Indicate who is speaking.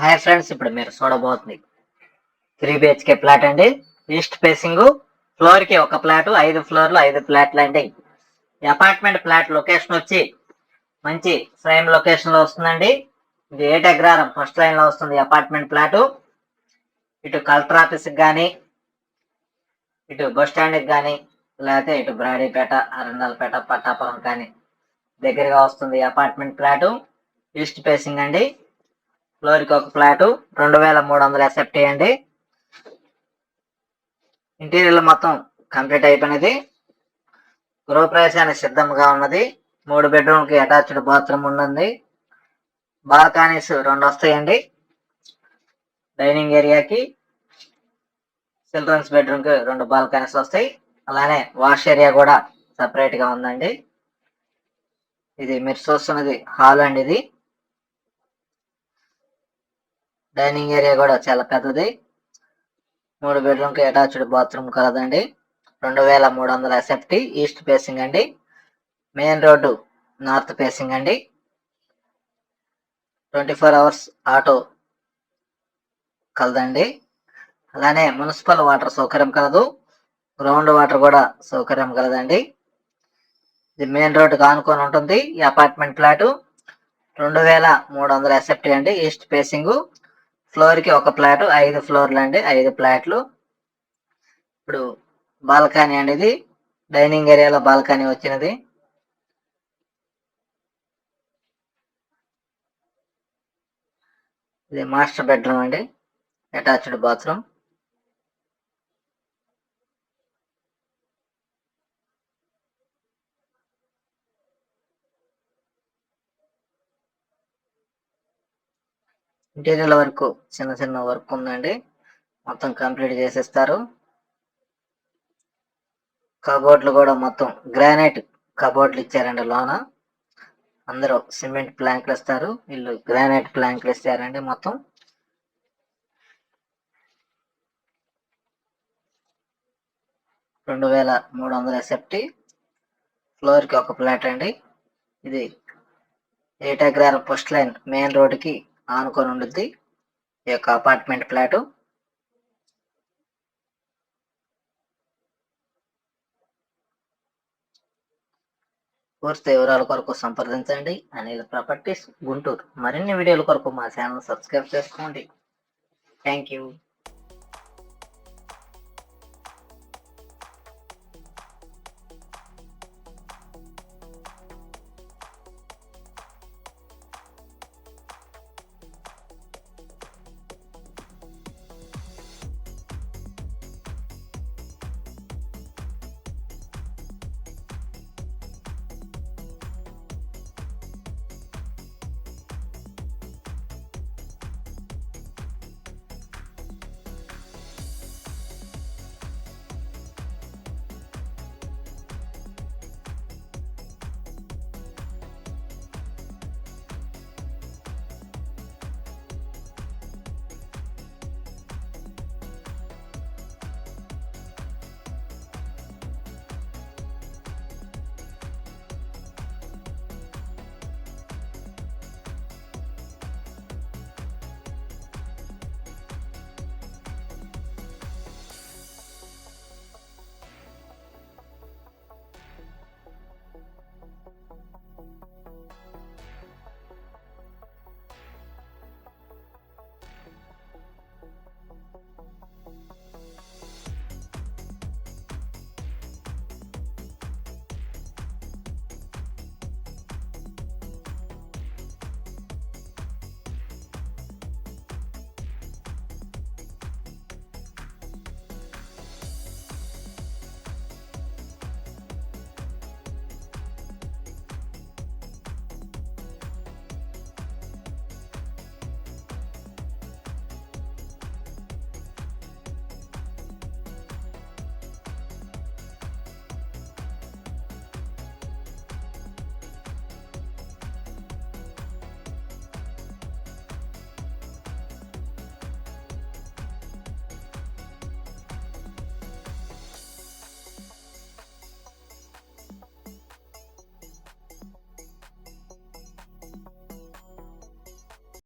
Speaker 1: Hi friends ఇప్పుడు మీరు చూడబోతుంది త్రీ బిహెచ్కే ప్లాట్ అండి. ఈస్ట్ ఫేసింగ్ ఫ్లోర్కి ఒక ఫ్లాట్ ఐదు ఫ్లోర్లు ఐదు ఫ్లాట్లు అండి. ఈ అపార్ట్మెంట్ ఫ్లాట్ లొకేషన్ వచ్చి మంచి ప్రైమ్ లొకేషన్లో వస్తుందండి. ఇది ఏట అగ్రహారం ఫస్ట్ లైన్లో వస్తుంది అపార్ట్మెంట్ ఫ్లాట్ ఇటు కలెక్టర్ ఆఫీస్కి కానీ ఇటు బస్ స్టాండ్కి కానీ లేకపోతే ఇటు బ్రాడీపేట అరండాలపేట పట్టాపురం కానీ దగ్గరగా వస్తుంది అపార్ట్మెంట్ ఫ్లాట్ ఈస్ట్ ఫేసింగ్ అండి. ఫ్లోర్కి ఒక ఫ్లాట్ రెండు వేల మూడు వందల ఎక్సెప్ట్ చేయండి ఇంటీరియర్ మొత్తం కంప్లీట్ అయిపోయినది. గృహప్రవేశానికి సిద్ధంగా ఉన్నది. మూడు బెడ్రూమ్కి అటాచ్డ్ బాత్రూమ్ ఉన్నది బాల్కానీస్ రెండు వస్తాయండి. డైనింగ్ ఏరియాకి చిల్డ్రన్స్ బెడ్రూమ్కి రెండు బాల్కనీస్ వస్తాయి. అలానే వాష్ ఏరియా కూడా సపరేట్గా ఉందండి. ఇది మీరు చూస్తున్నది హాల్ అండి ఇది. డైనింగ్ ఏరియా కూడా చాలా పెద్దది. మూడు బెడ్రూమ్కి అటాచ్డ్ బాత్రూమ్ కలదండి రెండు వేల మూడు వందల ఎస్ఎఫ్టీ ఈస్ట్ ఫేసింగ్ అండి. మెయిన్ రోడ్డు నార్త్ ఫేసింగ్ అండి. ట్వంటీ ఫోర్ అవర్స్ ఆటో కలదండి. అలానే మున్సిపల్ వాటర్ సౌకర్యం కలదు. గ్రౌండ్ వాటర్ కూడా సౌకర్యం కలదండి. ఇది మెయిన్ రోడ్డుకు ఆనుకొని ఉంటుంది. ఈ అపార్ట్మెంట్ ఫ్లాట్ రెండు వేల మూడు వందల ఎస్ఎఫ్టీ అండి ఈస్ట్ ఫేసింగ్. ఫ్లోర్కి ఒక ప్లాట్ ఐదు ఫ్లోర్లు అండి ఐదు ఫ్లాట్లు ఇప్పుడు బాల్కనీ అండి ఇది డైనింగ్ ఏరియాలో బాల్కనీ వచ్చినది. ఇది మాస్టర్ బెడ్రూమ్ అండి అటాచ్డ్ బాత్రూమ్. ఇంటీరియర్ వరకు చిన్న చిన్న వర్క్ ఉందండి. మొత్తం కంప్లీట్ చేసేస్తారు. కబోర్డ్లు కూడా మొత్తం గ్రానైట్ కబోర్డ్లు ఇచ్చారండి లోన. అందరూ సిమెంట్ ప్లాంక్లు ఇస్తారు వీళ్ళు గ్రానైట్ ప్లాంక్లు ఇస్తారండి మొత్తం. రెండు వేల మూడు వందల సెఫ్టీ. ఫ్లోర్కి ఒక ప్లాట్ అండి. ఇది ఏటాగ్రార్ పోస్ట్ లైన్ మెయిన్ రోడ్కి ఆనుకొని ఉండుద్ది. ఈ యొక్క అపార్ట్మెంట్ ఫ్లాటు పూర్తి వివరాల కొరకు సంప్రదించండి. అనిల్ ప్రాపర్టీస్ గుంటూరు. మరిన్ని వీడియోల కొరకు మా ఛానల్ సబ్స్క్రైబ్ చేసుకోండి. Thank you Thank you.